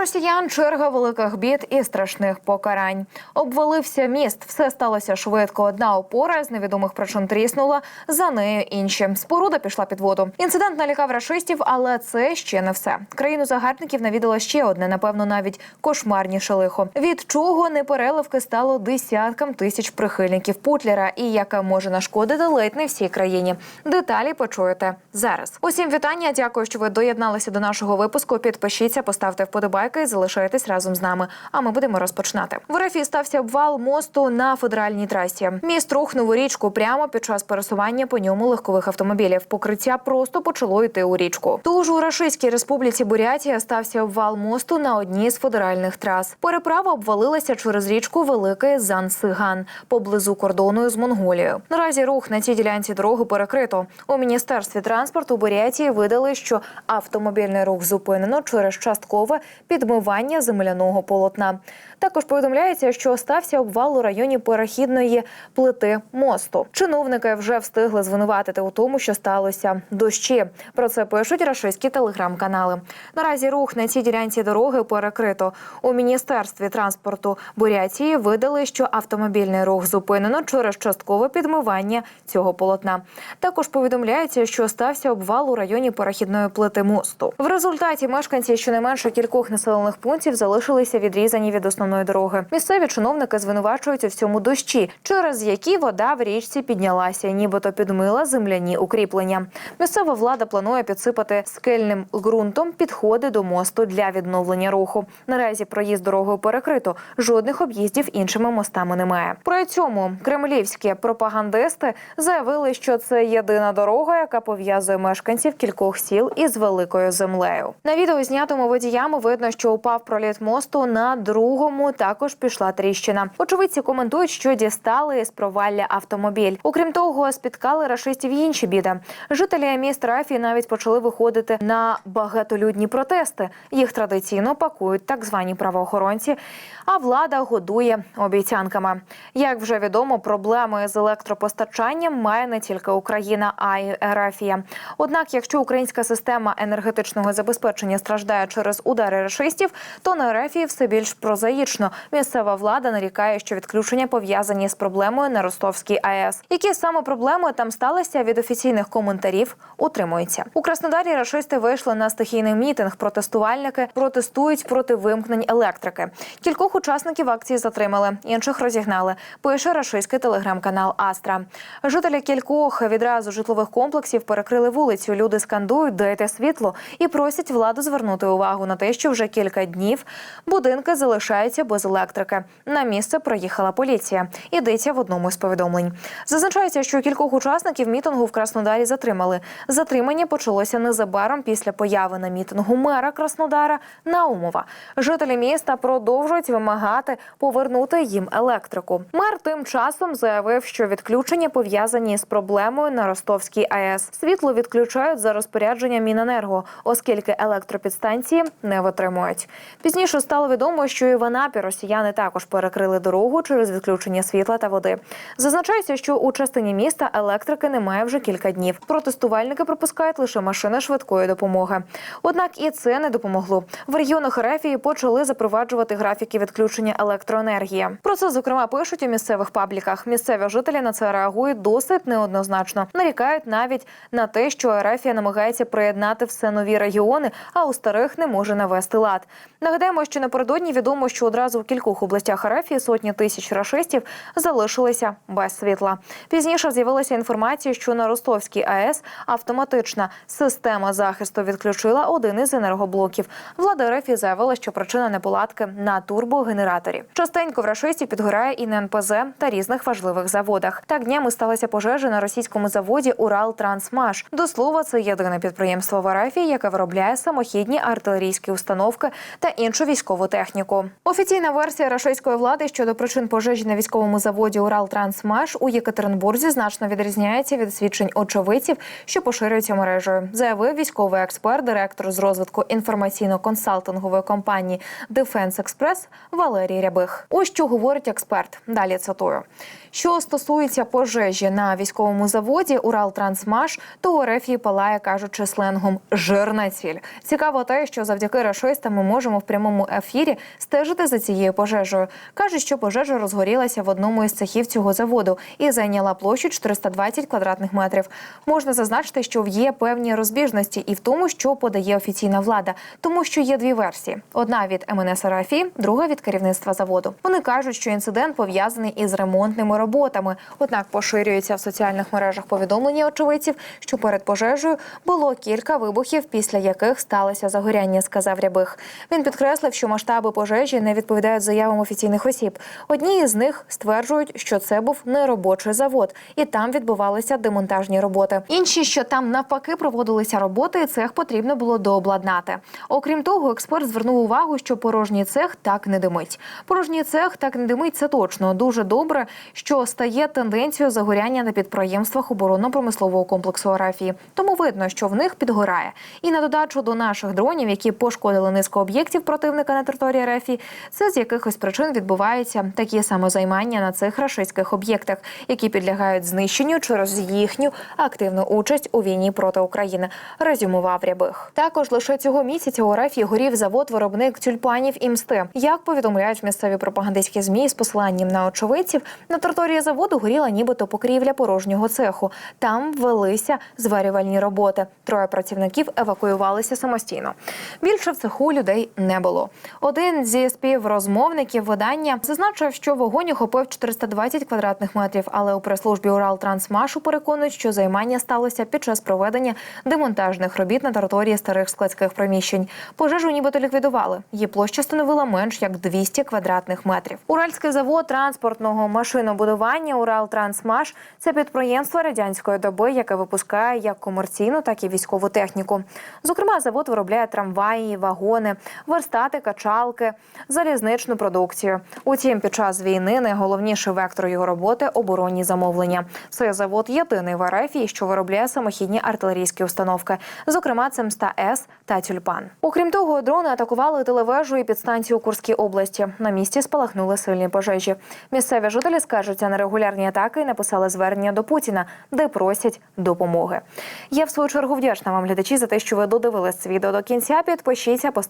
росіян черга великих бід і страшних покарань. Обвалився міст. Все сталося швидко. Одна опора з невідомих причин тріснула. За нею інші. Споруда пішла під воду. Інцидент налякав рашистів, але це ще не все. Країну загарбників навідало ще одне, напевно, навіть кошмарніше лихо. Від чого непереливки стало десяткам тисяч прихильників Путлера, і яка може нашкодити ледь не всій країні. Деталі почуєте зараз. Усім вітання. Дякую, що ви доєдналися до нашого випуску. Підпишіться, поставте вподобайки і залишайтесь разом з нами. А ми будемо розпочинати. В Рефі стався обвал мосту на федеральній трасі. Міст рухнув у річку прямо під час пересування по ньому легкових автомобілів. Покриття просто почало йти у річку. Тож у Рашистській республіці Бурятія стався обвал мосту на одній з федеральних трас. Переправа обвалилася через річку Великий Зан-Сиган поблизу кордону з Монголією. Наразі рух на цій ділянці дороги перекрито. У міністерстві транспорту Бурятії видали, що автомобільний рух зупинено через часткове підмивання земляного полотна. Також повідомляється, що стався обвал у районі перехідної плити мосту. Чиновники вже встигли звинуватити у тому, що сталося дощі. Про це пишуть рашистські телеграм-канали. Наразі рух на цій ділянці дороги перекрито. У міністерстві транспорту Бурятії видали, що автомобільний рух зупинено через часткове підмивання цього полотна. Також повідомляється, що стався обвал у районі перехідної плити мосту. В результаті мешканці щонайменше кількох населених пунктів залишилися відрізані від основної дороги. Місцеві чиновники звинувачують у всьому дощі, через які вода в річці піднялася, нібито підмила земляні укріплення. Місцева влада планує підсипати скельним ґрунтом підходи до мосту для відновлення руху. Наразі проїзд дорогою перекрито. Жодних об'їздів іншими мостами немає. При цьому кремлівські пропагандисти заявили, що це єдина дорога, яка пов'язує мешканців кількох сіл із великою землею. На відео знятому водіями видно, що упав проліт мосту на другому. Також пішла тріщина. Очевидці коментують, що дістали з провалля автомобіль. Окрім того, спіткали рашистів інші біди. Жителі міст Рафі навіть почали виходити на багатолюдні протести. Їх традиційно пакують так звані правоохоронці. А влада годує обіцянками. Як вже відомо, проблеми з електропостачанням має не тільки Україна, а й Рафія. Однак, якщо українська система енергетичного забезпечення страждає через удари рашистів, то на Рафії все більш прозаїчно. Місцева влада нарікає, що відключення пов'язані з проблемою на Ростовській АЕС. Які саме проблеми там сталися від офіційних коментарів, утримуються у Краснодарі. Рашисти вийшли на стихійний мітинг. Протестувальники протестують проти вимкнень електрики. Кількох учасників акції затримали, інших розігнали. Пише рашистський телеграм-канал Астра. Жителі кількох відразу житлових комплексів перекрили вулицю. Люди скандують дайте світло і просять владу звернути увагу на те, що вже кілька днів будинки залишаються без електрики. На місце проїхала поліція. Йдеться в одному з повідомлень. Зазначається, що кількох учасників мітингу в Краснодарі затримали. Затримання почалося незабаром після появи на мітингу мера Краснодара Наумова. Жителі міста продовжують вимагати повернути їм електрику. Мер тим часом заявив, що відключення пов'язані з проблемою на Ростовській АЕС. Світло відключають за розпорядженням Міненерго, оскільки електропідстанції не витримують. Пізніше стало відомо, що і в Анапі росіяни також перекрили дорогу через відключення світла та води. Зазначається, що у частині міста електрики немає вже кілька днів. Протестувальники пропускають лише машини швидкої допомоги. Однак і це не допомогло. В регіонах Рефії почали запроваджувати графіки відключення електроенергії. Про це зокрема пишуть у місцевих пабліках. Місцеві жителі на це реагують досить неоднозначно. Нарікають навіть на те, що Ерефія намагається приєднати все нові регіони, а у старих не може навести лад. Нагадаємо, що напередодні відомо, що одразу в кількох областях Ерефії сотні тисяч рашистів залишилися без світла. Пізніше з'явилася інформація, що на Ростовській АЕС автоматична система захисту відключила один із енергоблоків. Влада Ерефії заявила, що причина неполадки на турбогенераторі. Частенько в рашистів підгорає і на НПЗ та різних важливих заводах. Так днями сталася пожежа на російському заводі Урал Трансмаш. До слова, це єдине підприємство в Арафії, яке виробляє самохідні артилерійські установки та іншу військову техніку. Офіційна версія рашистської влади щодо причин пожежі на військовому заводі Урал Трансмаш у Єкатеринбурзі значно відрізняється від свідчень очевидців, що поширюються мережею. Заявив військовий експерт, директор з розвитку інформаційно-консалтингової компанії Дефенс Експрес Валерій Рябих. Ось що говорить експерт. Далі цитую. Що стосується пожежі на військовому заводі Уралтрансмаш, то у РФ її палає, кажучи сленгом, жирна ціль. Цікаво те, що завдяки рашистам ми можемо в прямому ефірі стежити за цією пожежею. Кажуть, що пожежа розгорілася в одному із цехів цього заводу і зайняла площу 420 квадратних метрів. Можна зазначити, що є певні розбіжності і в тому, що подає офіційна влада, тому що є дві версії: одна від МНС РФІ, друга від керівництва заводу. Вони кажуть, що інцидент пов'язаний із ремонтними роботами. Однак поширюється в соціальних мережах повідомлення очевидців, що перед пожежею було кілька вибухів, після яких сталося загоряння, сказав Рябих. Він підкреслив, що масштаби пожежі не відповідають заявам офіційних осіб. Одні із них стверджують, що це був неробочий завод, і там відбувалися демонтажні роботи. Інші, що там навпаки проводилися роботи, і цех потрібно було дообладнати. Окрім того, експерт звернув увагу, що порожній цех так не димить. Порожній цех так не димить. Це точно дуже добре, що стає тенденцією загоряння на підприємствах оборонно-промислового комплексу Арафії. Тому видно, що в них підгорає. І на додачу до наших дронів, які пошкодили низку об'єктів противника на території Арафії, це з якихось причин відбуваються такі самозаймання на цих рашистських об'єктах, які підлягають знищенню через їхню активну участь у війні проти України. Резюмував Рябих. Також лише цього місяця у Арафії горів завод виробник тюльпанів і мсти. Як повідомляють місцеві пропагандистські змі з посиланням на очевидців, на території заводу горіла нібито покрівля порожнього цеху. Там велися зварювальні роботи. Троє працівників евакуювалися самостійно. Більше в цеху людей не було. Один зі співрозмовників видання зазначив, що вогонь охопив 420 квадратних метрів, але у прес-службі Уралтрансмашу переконують, що займання сталося під час проведення демонтажних робіт на території старих складських приміщень. Пожежу нібито ліквідували. Її площа становила менш як 200 квадратних метрів. Уральський завод транспортного машинобудування Уралтрансмаш це підприємство радянської доби, яке випускає як комерційну, так і військову техніку. Зокрема, завод виробляє трамваї, вагони, верстати, качалки, залізничну продукцію. Утім, під час війни найголовніший вектор його роботи оборонні замовлення. Цей завод єдиний в РФ, що виробляє самохідні артилерійські установки, зокрема Цемста С та Тюльпан. Окрім того, дрони атакували телевежу і підстанцію у Курській області. На місці спалахнули сильні пожежі. Місцеві жителі скаржаться на регулярні атаки і написали звернення до Путіна, де просять допомоги. Я в свою чергу вдячна вам, глядачі, за те, що ви додивились це відео до кінця. Підпишіться, поставте